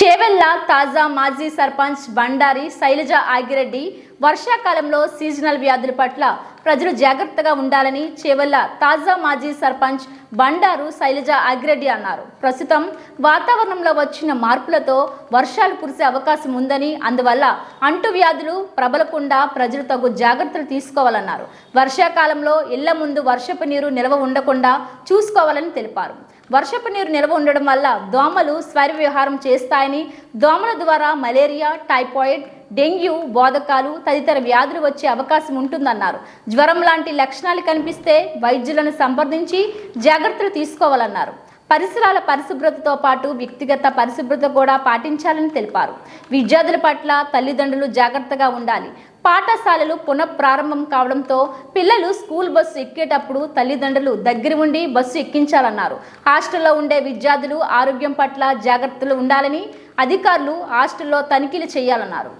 చేవెళ్ళ తాజా మాజీ సర్పంచ్ బండారి శైలజ ఆగిరెడ్డి వర్షాకాలంలో సీజనల్ వ్యాధుల పట్ల ప్రజలు జాగ్రత్తగా ఉండాలని చేవల్ల తాజా మాజీ సర్పంచ్ బండారు శైలజ అగ్రెడ్డి అన్నారు. ప్రస్తుతం వాతావరణంలో వచ్చిన మార్పులతో వర్షాలు కురిసే అవకాశం ఉందని అందువల్ల అంటువ్యాధులు ప్రబలకుండా ప్రజలు తగు జాగ్రత్తలు తీసుకోవాలన్నారు. వర్షాకాలంలో ఇళ్ళ ముందు వర్షపు నీరు నిల్వ ఉండకుండా చూసుకోవాలని తెలిపారు. వర్షపు నీరు నిల్వ ఉండడం వల్ల దోమలు స్వైర విహారం చేస్తాయని దోమల ద్వారా మలేరియా టైఫాయిడ్ డెంగ్యూ బోధకాలు తదితర వ్యాధులు వచ్చే అవకాశం ఉంటుందన్నారు. జ్వరం లాంటి లక్షణాలు కనిపిస్తే వైద్యులను సంప్రదించి జాగ్రత్తలు తీసుకోవాలన్నారు. పరిసరాల పరిశుభ్రతతో పాటు వ్యక్తిగత పరిశుభ్రత కూడా పాటించాలని తెలిపారు. విద్యార్థుల పట్ల తల్లిదండ్రులు జాగ్రత్తగా ఉండాలి. పాఠశాలలు పునఃప్రారంభం కావడంతో పిల్లలు స్కూల్ బస్సు ఎక్కేటప్పుడు తల్లిదండ్రులు దగ్గర ఉండి బస్సు ఎక్కించాలన్నారు. హాస్టల్లో ఉండే విద్యార్థులు ఆరోగ్యం పట్ల జాగ్రత్తలు ఉండాలని అధికారులు హాస్టల్లో తనిఖీలు చేయాలన్నారు.